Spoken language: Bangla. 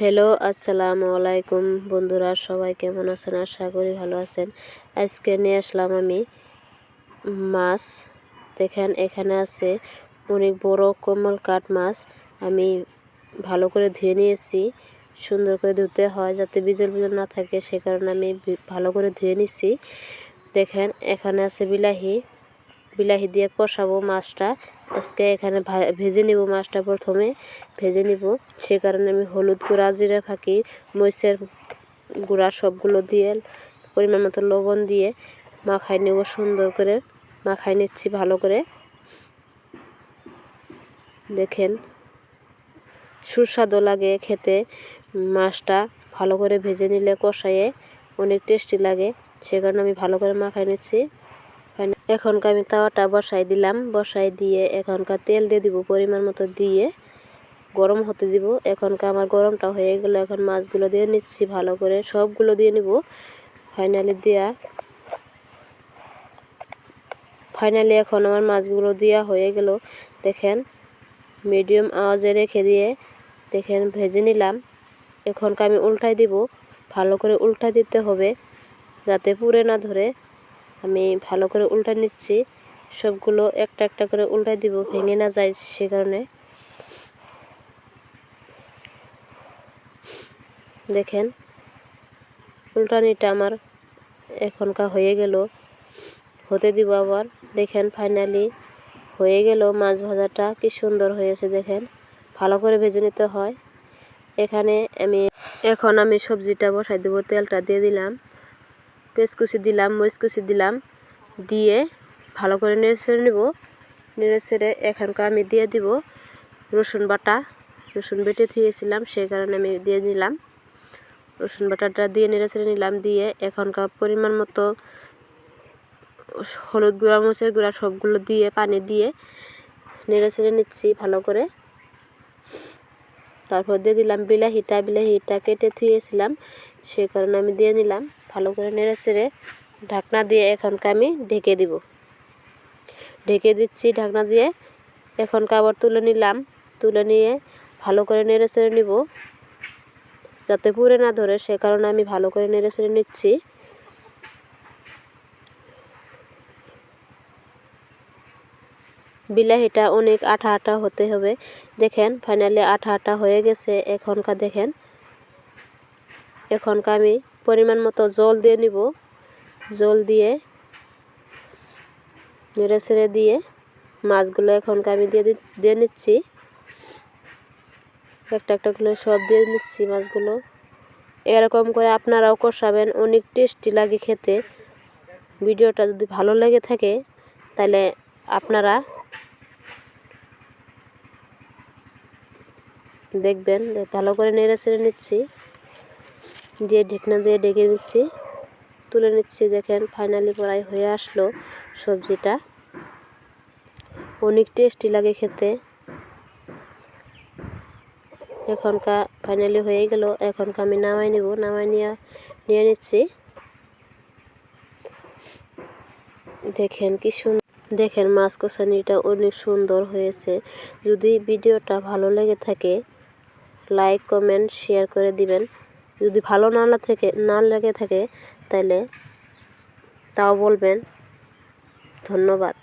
হ্যালো আসসালামু আলাইকুম। বন্ধুরা, সবাই কেমন আছেন? আশা করি ভালো আছেন। আজকে নিয়ে আসলাম আমি মাছ। দেখেন, এখানে আছে অনেক বড় কমল কাঠ মাছ। আমি ভালো করে ধুয়ে নিয়েছি, সুন্দর করে ধুতে হয় যাতে বিজল বিজল না থাকে, সে কারণে আমি ভালো করে ধুয়ে নিছি। দেখেন, এখানে আছে বিলাহি। বিলাহি দিয়ে কষাবো মাছটা। আজকে এখানে ভেজে নিব মাছটা প্রথমে, ভেজে নিব। সে কারণে আমি হলুদ গুঁড়া, জিরে ফাঁকি, মরিচের গুঁড়া সবগুলো দিয়ে, পরিমাণ মতো লবণ দিয়ে মাখাই নেব সুন্দর করে। মাখাই নিচ্ছি ভালো করে। দেখেন, সুস্বাদু লাগে খেতে। মাছটা ভালো করে ভেজে নিলে কষাইয়ে অনেক টেস্টি লাগে, সে কারণে আমি ভালো করে মাখাই নিচ্ছি। এখনকার আমি তাওয়াটা বসাই দিলাম। বসাই দিয়ে এখনকার তেল দিয়ে দিব পরিমাণ মতো দিয়ে। গরম হতে দিব। এখনকার আমার গরমটা হয়ে গেলো। এখন মাছগুলো দিয়ে নিচ্ছি ভালো করে। সবগুলো দিয়ে নিব। ফাইনালি দেওয়া ফাইনালি এখন আমার মাছগুলো দেওয়া হয়ে গেল। দেখেন, মিডিয়াম আওয়াজে রেখে দিয়ে দেখেন ভেজে নিলাম। এখনকার আমি উল্টাই দিব। ভালো করে উল্টা দিতে হবে যাতে পুড়ে না ধরে। আমি ভালো করে উল্টা নিচ্ছি। সবগুলো একটা একটা করে উল্টা দিব, ভেঙে না যায় সে কারণে। দেখেন, উল্টানিটা আমার এখনকার হয়ে গেল। হতে দিব আবার। দেখেন ফাইনালি হয়ে গেল মাছ ভাজাটা। কি সুন্দর হয়েছে, দেখেন। ভালো করে ভেজে নিতে হয়। এখানে আমি, এখন আমি সবজিটা বসাই দেবো, তেলটা দিয়ে দিলাম। পেঁচকুচি দিলাম মরিচকুচি দিলাম, দিয়ে ভালো করে নেড়ে ছেড়ে নেব। নেড়ে ছেড়ে এখানকার আমি দিয়ে দিব রসুন বাটা। রসুন বেটে থিয়েছিলাম সেই কারণে আমি দিয়ে দিলাম রসুন বাটাটা দিয়ে নেড়ে ছেড়ে নিলাম, দিয়ে এখনকার পরিমাণ মতো হলুদ গুঁড়া, মরিচের গুঁড়া সবগুলো দিয়ে, পানি দিয়ে নেড়ে ছেড়ে নিচ্ছি ভালো করে। তারপর দিয়ে দিলাম বিলাহিটা বিলাহিটা কেটে থুয়েছিলাম সেই কারণে আমি দিয়ে নিলাম ভালো করে নেড়ে ছেড়ে ঢাকনা দিয়ে এখনকে আমি ঢেকে দিব। ঢেকে দিচ্ছি ঢাকনা দিয়ে। এখনকার আবার তুলে নিলাম। তুলে নিয়ে ভালো করে নেড়ে ছেড়ে নিব। যাতে পুড়ে না ধরে, সে কারণে আমি ভালো করে নেড়ে ছেড়ে নিচ্ছি। বিলাহিটা অনেক আঠা আঠা হতে হবে। দেখেন ফাইনালি আঠা আঠা হয়ে গেছে। এখনকার দেখেন, এখনকার আমি পরিমাণ মতো জল দিয়ে নিব। জল দিয়ে নেড়ে ছেড়ে দিয়ে মাছগুলো এখনকার আমি দিয়ে দিয়ে নিচ্ছি। একটা একটা করে সব দিয়ে নিচ্ছি মাছগুলো। এরকম করে আপনারাও কষাবেন, অনেক টেস্টি লাগে খেতে। ভিডিওটা যদি ভালো লেগে থাকে, তাহলে আপনারা দেখবেন ভালো করে নেড়ে ছেড়ে নিচ্ছি। দিয়ে ঢেকনা দিয়ে ডেকে নিচ্ছি তুলে নিচ্ছি, দেখেন ফাইনালি প্রায় হয়ে আসলো সবজিটা। অনেক টেস্টি লাগে খেতে। এখনকার ফাইনালি হয়ে গেল, এখনকার আমি নামাই নেব, নামাই নিয়ে নিয়ে নিচ্ছি। দেখেন কি সুন্দর দেখেন মাছ কষানিটা অনেক সুন্দর হয়েছে। যদি ভিডিওটা ভালো লেগে থাকে লাইক কমেন্ট শেয়ার করে দিবেন। যদি ভালো না না থেকে, না লেগে থাকে তাহলে তাও বলবেন। ধন্যবাদ।